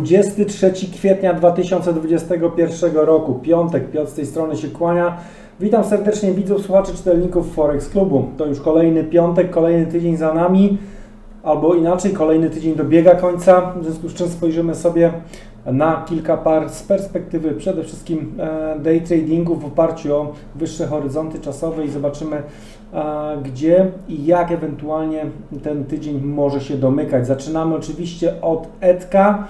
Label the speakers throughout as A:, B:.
A: 23 kwietnia 2021 roku, piątek, Piotr z tej strony się kłania. Witam serdecznie widzów, słuchaczy, czytelników Forex Klubu. To już kolejny piątek, kolejny tydzień za nami, albo inaczej, kolejny tydzień dobiega końca, w związku z czym spojrzymy sobie na kilka par z perspektywy przede wszystkim e, day tradingu w oparciu o wyższe horyzonty czasowe i zobaczymy, e, gdzie i jak ewentualnie ten tydzień może się domykać. Zaczynamy oczywiście od ETKA.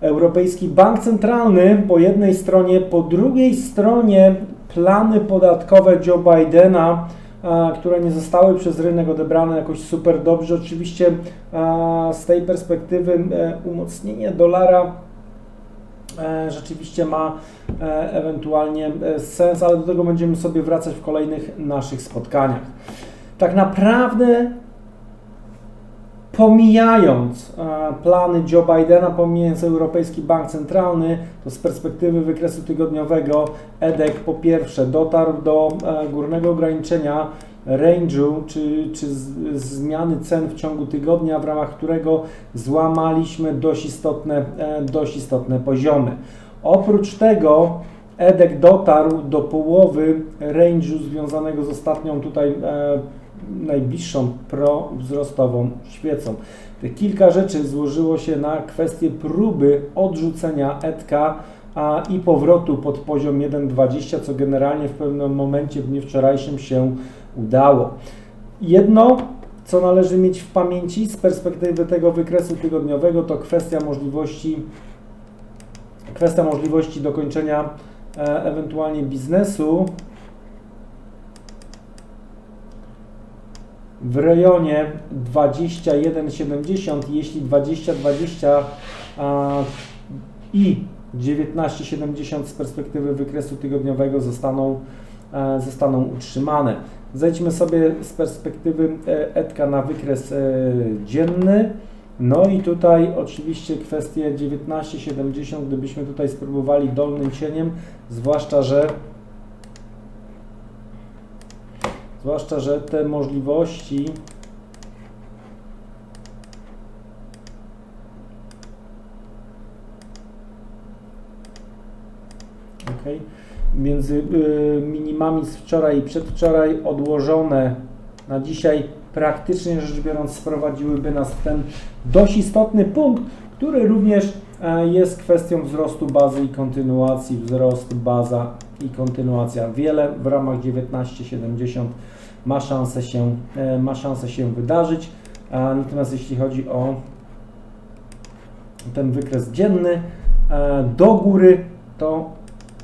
A: Europejski Bank Centralny po jednej stronie, po drugiej stronie plany podatkowe Joe Bidena, które nie zostały przez rynek odebrane jakoś super dobrze. Oczywiście z tej perspektywy e, umocnienie dolara e, rzeczywiście ma e, ewentualnie sens, ale do tego będziemy sobie wracać w kolejnych naszych spotkaniach. Tak naprawdę pomijając e, plany Joe Bidena, pomijając Europejski Bank Centralny, to z perspektywy wykresu tygodniowego EDEC po pierwsze dotarł do e, górnego ograniczenia range'u, czy, czy zmiany cen w ciągu tygodnia, w ramach którego złamaliśmy dość istotne, e, dość istotne poziomy. Oprócz tego EDEC dotarł do połowy range'u związanego z ostatnią tutaj najbliższą prowzrostową świecą. Te kilka rzeczy złożyło się na kwestię próby odrzucenia ETKA a, i powrotu pod poziom 1,20, co generalnie w pewnym momencie w dniu wczorajszym się udało. Jedno, co należy mieć w pamięci z perspektywy tego wykresu tygodniowego, to kwestia możliwości, kwestia możliwości dokończenia e, ewentualnie biznesu w rejonie 21,70, jeśli 20,20 i 19,70 z perspektywy wykresu tygodniowego zostaną, e, zostaną utrzymane. Zejdźmy sobie z perspektywy ETKA na wykres e, dzienny. No i tutaj oczywiście kwestie 19,70, gdybyśmy tutaj spróbowali dolnym cieniem, zwłaszcza, że Zwłaszcza, że te możliwości okay. między y, minimami z wczoraj i przedwczoraj odłożone na dzisiaj praktycznie rzecz biorąc sprowadziłyby nas w ten dość istotny punkt, który również e, jest kwestią wzrostu bazy i kontynuacji, wzrost baza i kontynuacja. Wiele w ramach 1970 ma szansę się, e, ma szansę się wydarzyć. Natomiast jeśli chodzi o ten wykres dzienny e, do góry, to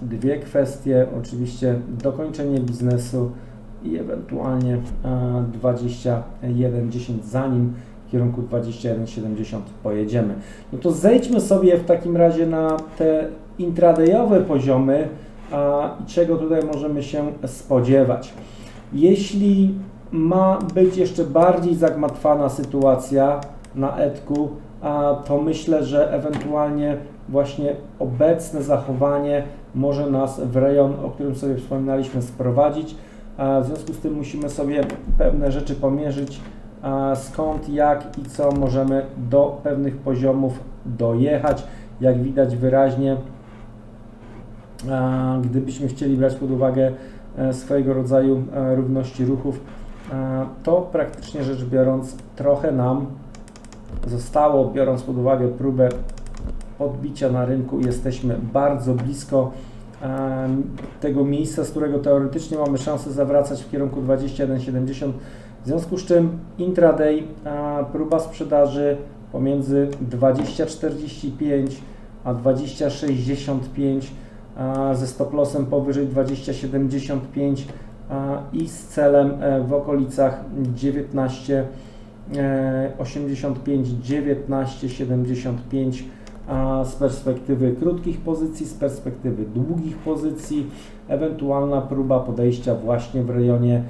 A: dwie kwestie, oczywiście dokończenie biznesu i ewentualnie 21.10 zanim w kierunku 21.70 pojedziemy. No to zejdźmy sobie w takim razie na te intradayowe poziomy a, czego tutaj możemy się spodziewać. Jeśli ma być jeszcze bardziej zagmatwana sytuacja na etku, to myślę, że ewentualnie właśnie obecne zachowanie może nas w rejon, o którym sobie wspominaliśmy, sprowadzić. W związku z tym musimy sobie pewne rzeczy pomierzyć, skąd, jak i co możemy do pewnych poziomów dojechać. Jak widać wyraźnie, gdybyśmy chcieli brać pod uwagę E, swojego rodzaju e, równości ruchów, e, to praktycznie rzecz biorąc trochę nam zostało, biorąc pod uwagę próbę podbicia na rynku, jesteśmy bardzo blisko tego miejsca, z którego teoretycznie mamy szansę zawracać w kierunku 21,70. W związku z czym intraday próba sprzedaży pomiędzy 20,45 a 20,65 ze stop lossem powyżej 20,75 i z celem e, w okolicach 19,85, 19,75 z perspektywy krótkich pozycji, z perspektywy długich pozycji, ewentualna próba podejścia właśnie w rejonie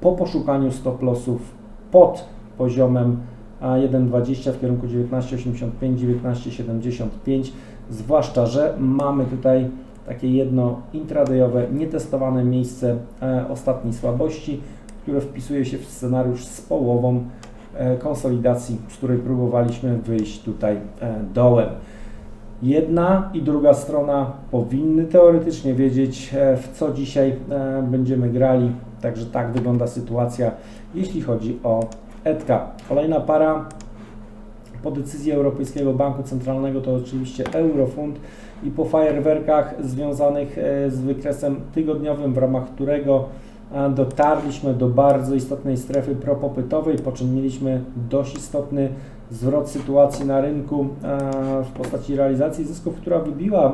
A: po poszukaniu stop lossów pod poziomem 1,20 w kierunku 19,85, 19,75, zwłaszcza, że mamy tutaj takie jedno intradayowe, nietestowane miejsce e, ostatniej słabości, które wpisuje się w scenariusz z połową e, konsolidacji, z której próbowaliśmy wyjść tutaj e, dołem. jedna i druga strona powinny teoretycznie wiedzieć, w co dzisiaj będziemy grali. Także tak wygląda sytuacja, jeśli chodzi o ETKA. Kolejna para po decyzji Europejskiego Banku Centralnego to oczywiście Eurofund i po fajerwerkach związanych e, z wykresem tygodniowym, w ramach którego e, dotarliśmy do bardzo istotnej strefy propopytowej, po czym mieliśmy dość istotny zwrot sytuacji na rynku e, w postaci realizacji zysków, która wybiła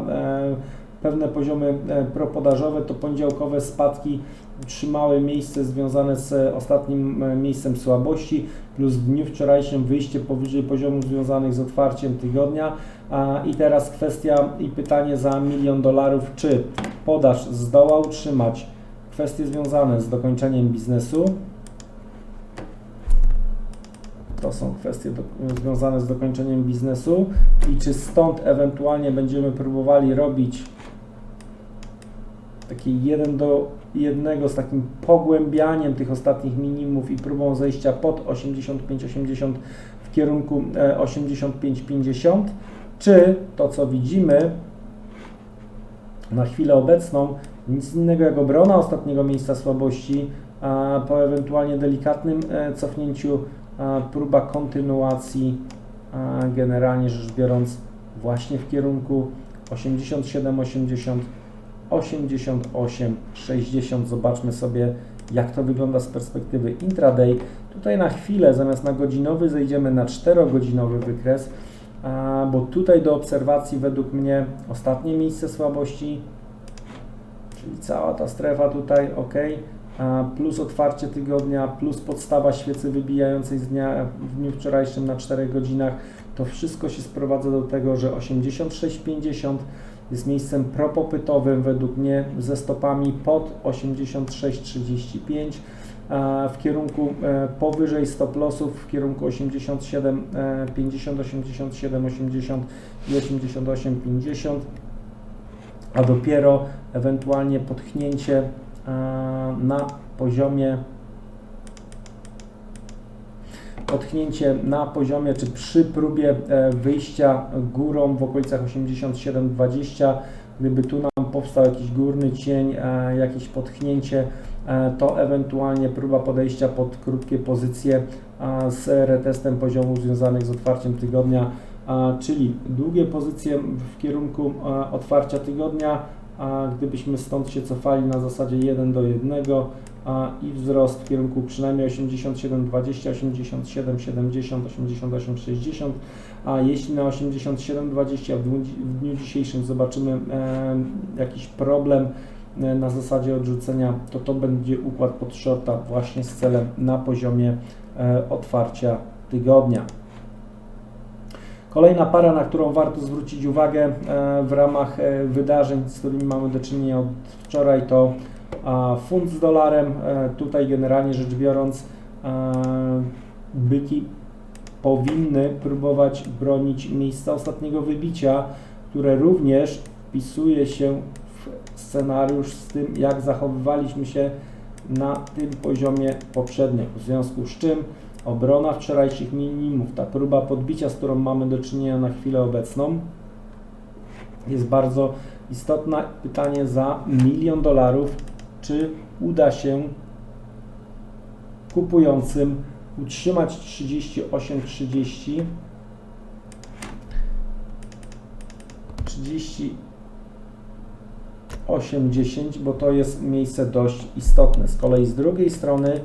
A: pewne poziomy propodażowe, to poniedziałkowe spadki trzymały miejsce związane z ostatnim miejscem słabości, plus w dniu wczorajszym wyjście powyżej poziomów związanych z otwarciem tygodnia. I teraz kwestia i pytanie za milion dolarów, czy podaż zdoła utrzymać kwestie związane z dokończeniem biznesu. To są kwestie do, związane z dokończeniem biznesu i czy stąd ewentualnie będziemy próbowali robić taki jeden do jednego z takim pogłębianiem tych ostatnich minimów i próbą zejścia pod 85-80 w kierunku 85-50, e, czy to co widzimy na chwilę obecną nic innego jak obrona ostatniego miejsca słabości, a po ewentualnie delikatnym e, cofnięciu próba kontynuacji generalnie rzecz biorąc właśnie w kierunku 87-80 88, 60. Zobaczmy sobie, jak to wygląda z perspektywy intraday. Tutaj na chwilę, zamiast na godzinowy, zejdziemy na 4-godzinowy wykres, bo tutaj do obserwacji według mnie ostatnie miejsce słabości, czyli cała ta strefa tutaj, ok, plus otwarcie tygodnia, plus podstawa świecy wybijającej z dnia, w dniu wczorajszym na 4 godzinach, to wszystko się sprowadza do tego, że 86,50 jest miejscem propopytowym według mnie ze stopami pod 86,35 w kierunku e, powyżej stop lossów w kierunku 87, 50, 87, 80 i 88, 50 a dopiero ewentualnie podchnięcie na poziomie Odchnięcie na poziomie, czy przy próbie e, wyjścia górą w okolicach 87,20, gdyby tu nam powstał jakiś górny cień, e, jakieś podchnięcie, e, to ewentualnie próba podejścia pod krótkie pozycje z retestem poziomów związanych z otwarciem tygodnia, czyli długie pozycje w kierunku otwarcia tygodnia, a gdybyśmy stąd się cofali na zasadzie 1 do 1, a i wzrost w kierunku przynajmniej 87, 20, 87, 70, 88, 60, a jeśli na 87, 20 w dniu, dzisiejszym zobaczymy jakiś problem e, na zasadzie odrzucenia, to to będzie układ pod shorta właśnie z celem na poziomie e, otwarcia tygodnia. Kolejna para, na którą warto zwrócić uwagę e, w ramach wydarzeń, z którymi mamy do czynienia od wczoraj, to funt z dolarem. E, tutaj generalnie rzecz biorąc byki powinny próbować bronić miejsca ostatniego wybicia, które również wpisuje się w scenariusz z tym, jak zachowywaliśmy się na tym poziomie poprzednio. W związku z czym obrona wczorajszych minimów, ta próba podbicia, z którą mamy do czynienia na chwilę obecną, jest bardzo istotna. Pytanie za milion dolarów czy uda się kupującym utrzymać 38,30 38,10, bo to jest miejsce dość istotne. Z kolei z drugiej strony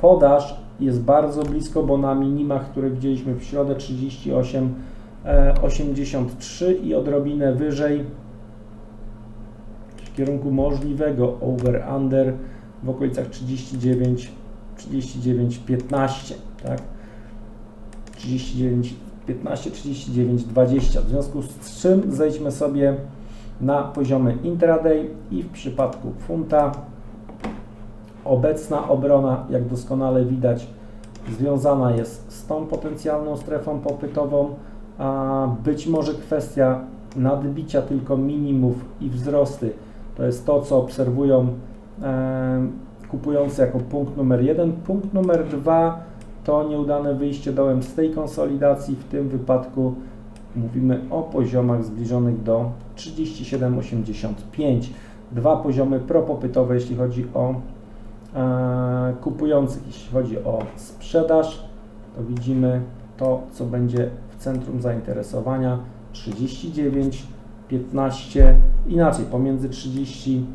A: podaż jest bardzo blisko, bo na minimach, które widzieliśmy w środę 38,83 i odrobinę wyżej kierunku możliwego over-under w okolicach 39, 39, 15, tak? 39, 15, 39, 20. W związku z czym zejdźmy sobie na poziomy intraday i w przypadku funta obecna obrona, jak doskonale widać, związana jest z tą potencjalną strefą popytową, a być może kwestia nadbicia tylko minimów i wzrosty to jest to, co obserwują kupujący jako punkt numer jeden. Punkt numer dwa to nieudane wyjście dołem z tej konsolidacji. W tym wypadku mówimy o poziomach zbliżonych do 37,85. Dwa poziomy propopytowe, jeśli chodzi o e, kupujących. Jeśli chodzi o sprzedaż, to widzimy to, co będzie w centrum zainteresowania 39, 15, inaczej pomiędzy 30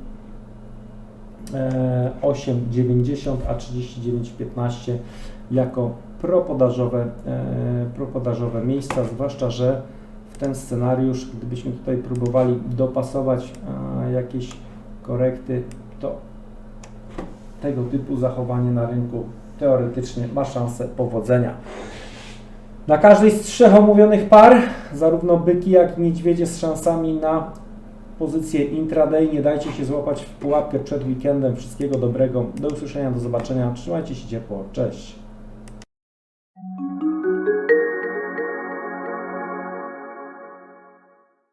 A: e, 8,90 a 39,15 jako propodażowe, e, propodażowe miejsca, zwłaszcza, że w ten scenariusz, gdybyśmy tutaj próbowali dopasować jakieś korekty, to tego typu zachowanie na rynku teoretycznie ma szansę powodzenia. Na każdej z trzech omówionych par, zarówno byki, jak i niedźwiedzie z szansami na pozycję intraday. Nie dajcie się złapać w pułapkę przed weekendem. Wszystkiego dobrego. Do usłyszenia, do zobaczenia. Trzymajcie się ciepło. Cześć.